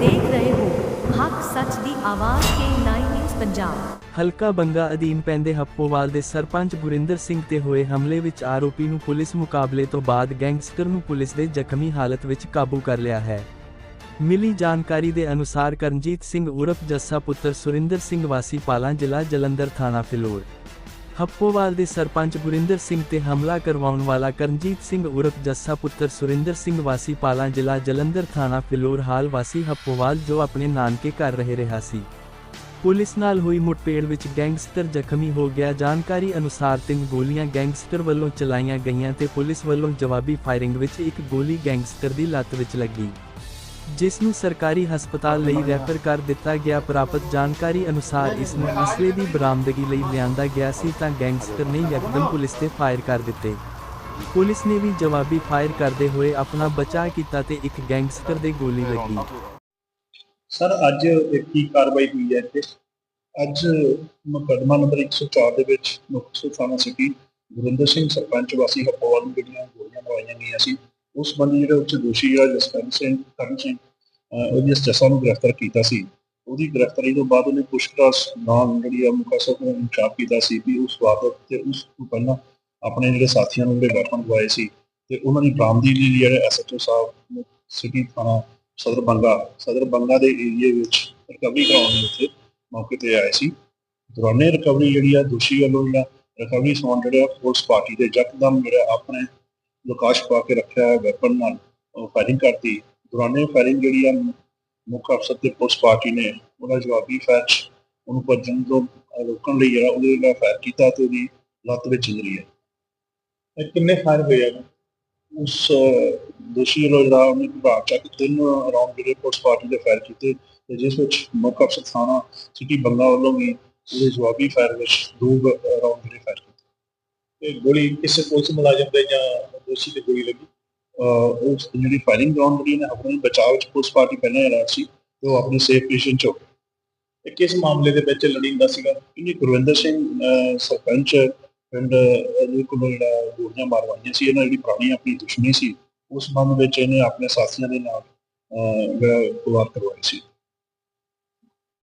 ਦੇਖ ਰਹੇ ਹੋ ਹੱਕ ਸੱਚ ਦੀ ਆਵਾਜ਼ ਕੇ 9 ਨਿਊਜ਼ ਪੰਜਾਬ। ਹਲਕਾ ਬੰਗਾ ਅਧੀਨ ਪੈਂਦੇ ਹੱਪੋਵਾਲ ਦੇ ਸਰਪੰਚ ਗੁਰਿੰਦਰ ਸਿੰਘ ਤੇ ਹੋਏ ਹਮਲੇ ਵਿੱਚ ਆਰੋਪੀ ਨੂੰ ਪੁਲਿਸ ਮੁਕਾਬਲੇ ਤੋਂ ਬਾਅਦ ਗੈਂਗਸਟਰ ਨੂੰ ਪੁਲਿਸ ਦੇ ਜ਼ਖਮੀ ਹਾਲਤ ਵਿੱਚ ਕਾਬੂ ਕਰ ਲਿਆ ਹੈ। ਮਿਲੀ ਜਾਣਕਾਰੀ ਦੇ ਅਨੁਸਾਰ ਕਰਨਜੀਤ ਸਿੰਘ ਉਰਫ ਜੱਸਾ ਪੁੱਤਰ ਸੁਰਿੰਦਰ ਸਿੰਘ ਵਾਸੀ ਪਾਲਾ ਜ਼ਿਲ੍ਹਾ ਜਲੰਧਰ ਥਾਣਾ ਫਿਲੌਰ। ਹੱਪੋਵਾਲ ਦੇ ਸਰਪੰਚ ਗੁਰਿੰਦਰ ਸਿੰਘ ਤੇ ਹਮਲਾ ਕਰਵਾਉਣ ਵਾਲਾ ਕਰਨਜੀਤ ਸਿੰਘ ਉਰਫ ਜੱਸਾ ਪੁੱਤਰ ਸੁਰਿੰਦਰ ਸਿੰਘ ਵਾਸੀ ਪਾਲਾਂ ਜ਼ਿਲ੍ਹਾ ਜਲੰਧਰ ਥਾਣਾ ਫਿਲੌਰ ਹਾਲ ਵਾਸੀ ਹੱਪੋਵਾਲ ਜੋ ਆਪਣੇ ਨਾਨਕੇ ਘਰ ਰਹਿ ਰਿਹਾ ਸੀ। ਪੁਲਿਸ ਨਾਲ ਹੋਈ ਮੁਠਭੇੜ ਵਿੱਚ ਗੈਂਗਸਟਰ ਜ਼ਖਮੀ ਹੋ ਗਿਆ। ਜਾਣਕਾਰੀ ਅਨੁਸਾਰ ਤਿੰਨ ਗੋਲੀਆਂ ਗੈਂਗਸਟਰ ਵੱਲੋਂ ਚਲਾਈਆਂ ਗਈਆਂ ਤੇ ਪੁਲਿਸ ਵੱਲੋਂ ਜਵਾਬੀ ਫਾਇਰਿੰਗ ਵਿੱਚ ਇੱਕ ਗੋਲੀ ਗੈਂਗਸਟਰ ਦੀ ਲੱਤ ਵਿੱਚ ਲੱਗੀ। ਜਿਸ ਨੂੰ ਸਰਕਾਰੀ ਹਸਪਤਾਲ ਲਈ ਰੈਫਰ ਕਰ ਦਿੱਤਾ ਗਿਆ ਪ੍ਰਾਪਤ ਜਾਣਕਾਰੀ ਅਨੁਸਾਰ ਇਸ ਨੂੰ ਅਸਲੇ ਦੀ ਬਰਾਮਦਗੀ ਲਈ ਲਿਆਂਦਾ ਗਿਆ ਸੀ ਤਾਂ ਗੈਂਗਸਟਰ ਨੇ ਯਕਦਮ ਪੁਲਿਸ ਤੇ ਫਾਇਰ ਕਰ ਦਿੱਤੇ। ਪੁਲਿਸ ਨੇ ਵੀ ਜਵਾਬੀ ਫਾਇਰ ਕਰਦੇ ਹੋਏ ਆਪਣਾ ਬਚਾਅ ਕੀਤਾ ਤੇ ਇੱਕ ਗੈਂਗਸਟਰ ਦੇ ਗੋਲੀ ਲੱਗੀ। ਸਰ ਅੱਜ ਇੱਕ ਕੀ ਕਾਰਵਾਈ ਹੋਈ ਹੈ ਇੱਥੇ? ਅੱਜ ਮੁਕੱਦਮਾ ਨੰਬਰ 104 ਦੇ ਵਿੱਚ ਮੁਕਤਸਰ ਥਾਣਾ ਸਿਟੀ ਗੁਰਿੰਦਰ ਸਿੰਘ ਸਰਪੰਚ ਵਾਸੀ ਹੱਪੋਵਾਲ ਨੂੰ ਜਿਹੜੀਆਂ ਗੋਲੀਆਂ ਲਵਾਈਆਂ ਗਈਆਂ ਸੀ ਉਸ ਸੰਬੰਧੀ ਜਿਹੜਾ ਉੱਚ ਦੋਸ਼ੀ ਆ ਜਸਕਰਨ ਸਿੰਘ ਕਰਨ ਸਿੰਘ ਉਹਦੀ ਇਸ ਜੱਸਾ ਨੂੰ ਗ੍ਰਿਫਤਾਰ ਕੀਤਾ ਸੀ। ਉਹਦੀ ਗ੍ਰਿਫਤਾਰੀ ਤੋਂ ਬਾਅਦ ਉਹਨੇ ਪੁੱਛਤਾਛ ਨਾਮ ਜਿਹੜੀ ਆ ਮੁਕੱਦਮਾ ਨੂੰ ਇਨਸ਼ਾਫ ਕੀਤਾ ਸੀ ਵੀ ਉਸ ਵਾਰਦਾਤ ਤੇ ਉਸ ਤੋਂ ਪਹਿਲਾਂ ਆਪਣੇ ਜਿਹੜੇ ਸਾਥੀਆਂ ਨੂੰ ਜਿਹੜੇ ਵੈਪਨ ਲਵਾਏ ਸੀ ਤੇ ਉਹਨਾਂ ਦੀ ਬਰਾਮਦੀ ਲਈ ਜਿਹੜੇ ਐਸਐਚਓ ਸਾਹਿਬ ਸਿਟੀ ਥਾਣਾ ਸਦਰ ਬੰਗਾ ਸਦਰ ਬੰਗਾ ਦੇ ਏਰੀਏ ਵਿੱਚ ਰਿਕਵਰੀ ਕਰਾਉਣ ਲਈ ਉੱਥੇ ਮੌਕੇ ਤੇ ਆਏ ਸੀ। ਦੌਰਾਨੇ ਰਿਕਵਰੀ ਜਿਹੜੀ ਆ ਦੋਸ਼ੀ ਵੱਲੋਂ ਜਿਹੜਾ ਰਿਕਵਰੀ ਸਮਾਨ ਜਿਹੜਾ ਪੁਲਿਸ ਪਾਰਟੀ ਦੇ ਜੱਕਦਮ ਜਿਹੜਾ ਆਪਣੇ ਲੋਕਾਸ਼ ਪਾ ਕੇ ਰੱਖਿਆ ਵੈਪਨ ਨਾਲ ਫਾਇਰਿੰਗ ਕਰਤੀ। ਦੌਰਾਨੇ ਫਾਇਰਿੰਗ ਜਿਹੜੀ ਆ ਮੁੱਖ ਅਫਸਰ ਤੇ ਪੁਲਿਸ ਪਾਰਟੀ ਨੇ ਉਹਦਾ ਜਵਾਬੀ ਫਾਇਰ ਉਹਨੂੰ ਭੱਜਣ ਤੋਂ ਰੋਕਣ ਲਈ ਜਿਹੜਾ ਉਹਦੇ ਨਾਲ ਫਾਇਰ ਕੀਤਾ ਤੇ ਉਹਦੀ ਲੱਤ ਵਿੱਚ ਇੰਜਰੀ ਹੈ ਇਹ ਕਿੰਨੇ ਫਾਇਰ ਹੋਏ ਆ? ਉਸ ਦੋਸ਼ੀ ਵੱਲੋਂ ਜਿਹੜਾ ਉਹਨੇ ਵਿਭਾਗ ਚੱਕ ਤਿੰਨ ਰਾਉਂਡ ਜਿਹੜੇ ਪੁਲਿਸ ਪਾਰਟੀ ਦੇ ਫਾਇਰ ਕੀਤੇ ਤੇ ਜਿਸ ਵਿੱਚ ਮੁੱਖ ਅਫਸਰ ਥਾਣਾ ਸਿਟੀ ਬੰਗਾ ਵੱਲੋਂ ਵੀ ਉਹਦੇ ਜਵਾਬੀ ਫਾਇਰ ਵਿੱਚ ਦੋ ਰਾਉਂਡ ਜਿਹੜੇ ਫਾਇਰ ਕੀਤੇ। ਇਹ ਗੋਲੀ ਕਿਸੇ ਪੁਲਿਸ ਮੁਲਾਜ਼ਮ ਦੇ ਜਾਂ ਦੋਸ਼ੀ ਤੇ ਗੋਲੀ ਲੱਗੀ। ਉਸ ਜਿਹੜੀ ਫਾਇਰਿੰਗ ਗਰਾਊਂਡ ਜਿਹੜੀ ਨੇ ਆਪਣੇ ਬਚਾਅ ਵਿੱਚ ਪੁਲਿਸ ਪਾਰਟੀ ਪਹਿਲਾਂ ਹੀ ਸੀ ਤੇ ਉਹ ਆਪਣੀ ਸੇਫ ਪੋਜੀਸ਼ਨ 'ਚ ਹੋ ਕਿਸ ਮਾਮਲੇ ਦੇ ਵਿੱਚ ਲੜਿੰਦਾ ਸੀਗਾ? ਇਹਨੇ ਗੁਰਵਿੰਦਰ ਸਿੰਘ ਅਹ, ਸਰਪੰਚ ਪਿੰਡ ਇਹਦੇ ਕੋਲ ਜਿਹੜਾ ਗੋਲੀਆਂ ਮਾਰਵਾਈਆਂ ਸੀ ਇਹਨਾਂ ਜਿਹੜੀ ਪੁਰਾਣੀ ਆਪਣੀ ਦੁਸ਼ਮਣੀ ਸੀ ਉਸ ਸੰਬੰਧ ਵਿੱਚ ਇਹਨੇ ਆਪਣੇ ਸਾਥੀਆਂ ਦੇ ਨਾਲ ਅਹ, ਜਿਹੜਾ ਕਰਵਾਈ ਸੀ।